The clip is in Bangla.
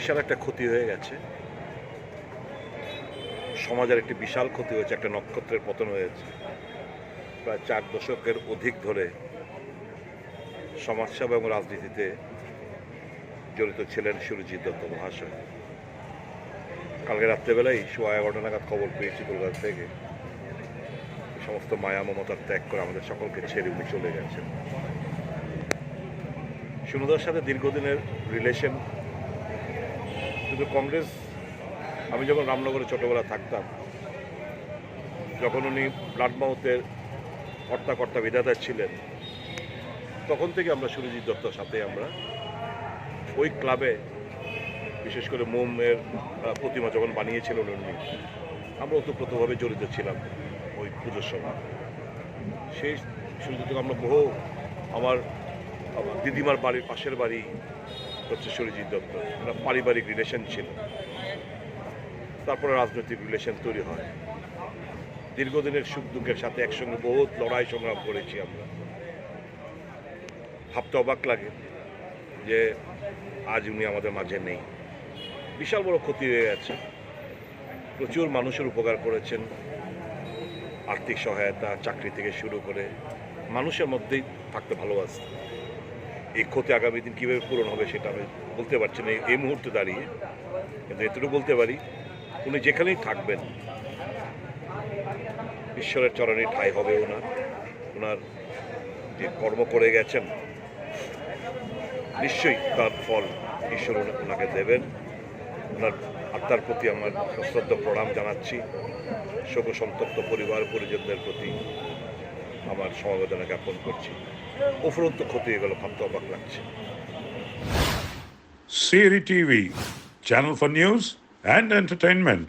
বিশাল একটা ক্ষতি হয়ে গেছে। সমাজের একটি বিশাল ক্ষতি হয়েছে, একটা নক্ষত্রের পতন হয়েছে। প্রায় চার দশকের অধিক ধরে সমাজসেবা এবং রাজনীতিতে জড়িত ছিলেন সুরজিৎ দত্ত মহাশয়। কালকে রাত্রেবেলায় সোয়া এগারোটা নাগাদ খবর পেয়েছি কলকাতা থেকে। সমস্ত মায়া মমতার ত্যাগ করে আমাদের সকলকে ছেড়ে উনি চলে গেছেন। সুনদার সাথে দীর্ঘদিনের রিলেশন শুধু কংগ্রেস, আমি যখন রামনগরে ছোটবেলা থাকতাম, যখন উনি ব্লাড মাউথের কর্তা বিধাতা ছিলেন, তখন থেকে আমরা সুরজিৎ দত্তর সাথে আমরা ওই ক্লাবে, বিশেষ করে মোমের প্রতিমা যখন বানিয়েছিলেন উনি, আমরা ওতপ্রোতভাবে জড়িত ছিলাম ওই পুজোর সময়। সেই সুরজিৎ দত্তকে আমরা বহু, আমার দিদিমার বাড়ির পাশের বাড়ি হচ্ছে সুরজিৎ দত্ত। আমরা পারিবারিক রিলেশন ছিল। তারপরে রাজনৈতিক রিলেশন তৈরি হয়। দীর্ঘদিনের সুখ দুঃখের সাথে একসঙ্গে বহুত লড়াই সংগ্রাম করেছি আমরা। ভাবতে অবাক লাগে যে আজ উনি আমাদের মাঝে নেই। বিশাল বড় ক্ষতি হয়ে গেছে। প্রচুর মানুষের উপকার করেছেন। আর্থিক সহায়তা, চাকরি থেকে শুরু করে মানুষের মধ্যেই থাকতে ভালোবাসতেন। এই ক্ষতি আগামী দিন কীভাবে পূরণ হবে সেটা আমি বলতে পারছি না, এই- মুহূর্তে দাঁড়িয়ে। কিন্তু এতটুকু বলতে পারি, উনি যেখানেই থাকবেন, ঈশ্বরের চরণে ঠাই হবে ওনার। ওনার যে কর্ম করে গেছেন, নিশ্চয়ই তার ফল ঈশ্বর ওনা- ওনাকে দেবেন। ওনার আত্মার প্রতি আমার সশ্রদ্ধ প্রণাম জানাচ্ছি। শোক সন্তপ্ত পরিবার পরিজনদের প্রতি আমার সমবেদনা জ্ঞাপন করছি উপরন্ত ক্ষতি হয়ে গেল, ভাবতে অবাক লাগছে Siri TV, channel for news and entertainment.